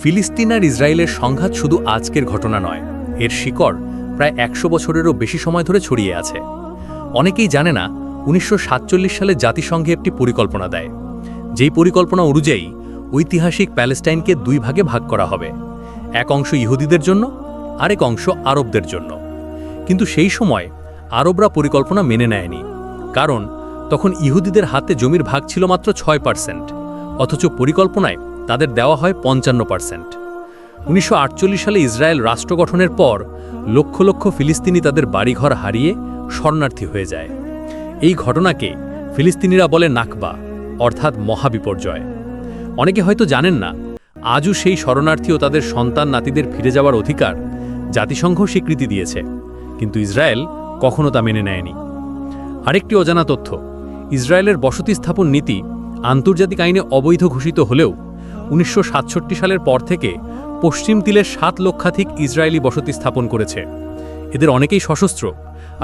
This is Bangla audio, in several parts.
ফিলিস্তিন আর ইসরায়েলের সংঘাত শুধু আজকের ঘটনা নয়, এর শিকড় প্রায় একশো বছরেরও বেশি সময় ধরে ছড়িয়ে আছে। অনেকেই জানে না, উনিশশো সাতচল্লিশ সালে জাতিসংঘে একটি পরিকল্পনা দেয়। যেই পরিকল্পনা অনুযায়ী ঐতিহাসিক প্যালেস্টাইনকে দুই ভাগে ভাগ করা হবে, এক অংশ ইহুদিদের জন্য, আরেক অংশ আরবদের জন্য। কিন্তু সেই সময় আরবরা পরিকল্পনা মেনে নেয়নি, কারণ তখন ইহুদিদের হাতে জমির ভাগ ছিল মাত্র ছয় পার্সেন্ট, অথচ পরিকল্পনায় তাদের দেওয়া হয় পঞ্চান্ন পার্সেন্ট। উনিশশো আটচল্লিশ সালে ইসরায়েল রাষ্ট্র গঠনের পর লক্ষ লক্ষ ফিলিস্তিনি তাদের বাড়িঘর হারিয়ে শরণার্থী হয়ে যায়। এই ঘটনাকে ফিলিস্তিনিরা বলে নাকবা, অর্থাৎ মহাবিপর্যয়। অনেকে হয়তো জানেন না, আজও সেই শরণার্থী ও তাদের সন্তান নাতিদের ফিরে যাওয়ার অধিকার জাতিসংঘ স্বীকৃতি দিয়েছে, কিন্তু ইসরায়েল কখনো তা মেনে নেয়নি। আরেকটি অজানা তথ্য, ইসরায়েলের বসতি স্থাপন নীতি আন্তর্জাতিক আইনে অবৈধ ঘোষিত হলেও উনিশশো সাতষট্টি সালের পর থেকে পশ্চিম তীরের সাত লক্ষাধিক ইসরায়েলি বসতি স্থাপন করেছে। এদের অনেকেই সশস্ত্র,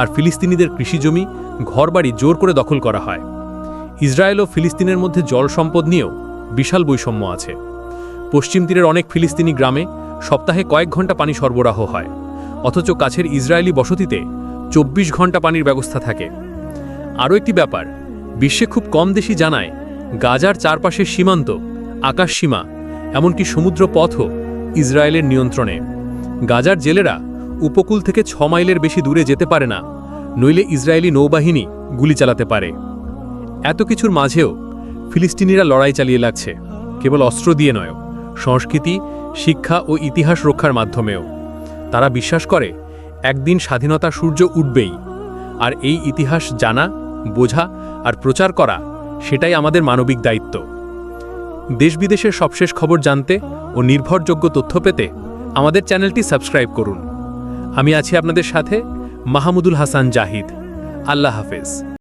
আর ফিলিস্তিনিদের কৃষিজমি, ঘরবাড়ি জোর করে দখল করা হয়। ইসরায়েল ও ফিলিস্তিনের মধ্যে জল সম্পদ নিয়েও বিশাল বৈষম্য আছে। পশ্চিম তীরের অনেক ফিলিস্তিনি গ্রামে সপ্তাহে কয়েক ঘণ্টা পানি সরবরাহ হয়, অথচ কাছের ইসরায়েলি বসতিতে চব্বিশ ঘণ্টা পানির ব্যবস্থা থাকে। আরও একটি ব্যাপার, বিশ্বে খুব কম দেশই জানায় গাজার চারপাশের সীমান্ত আকাশ সীমা এমনকি সমুদ্র পথও ইসরায়েলের নিয়ন্ত্রণে। গাজার জেলেরা উপকূল থেকে ছ মাইলের বেশি দূরে যেতে পারে না, নইলে ইসরায়েলি নৌবাহিনী গুলি চালাতে পারে। এত কিছুর মাঝেও ফিলিস্তিনিরা লড়াই চালিয়ে লাগছে, কেবল অস্ত্র দিয়ে নয়, সংস্কৃতি, শিক্ষা ও ইতিহাস রক্ষার মাধ্যমেও। তারা বিশ্বাস করে, একদিন স্বাধীনতা সূর্য উঠবেই, আর এই ইতিহাস জানা, বোঝা আর প্রচার করা, সেটাই আমাদের মানবিক দায়িত্ব। দেশ বিদেশের সবশেষ খবর জানতে ও নির্ভরযোগ্য তথ্য পেতে আমাদের চ্যানেলটি সাবস্ক্রাইব করুন। আমি আছি আপনাদের সাথে মাহমুদুল হাসান জাহিদ। আল্লাহ হাফেজ।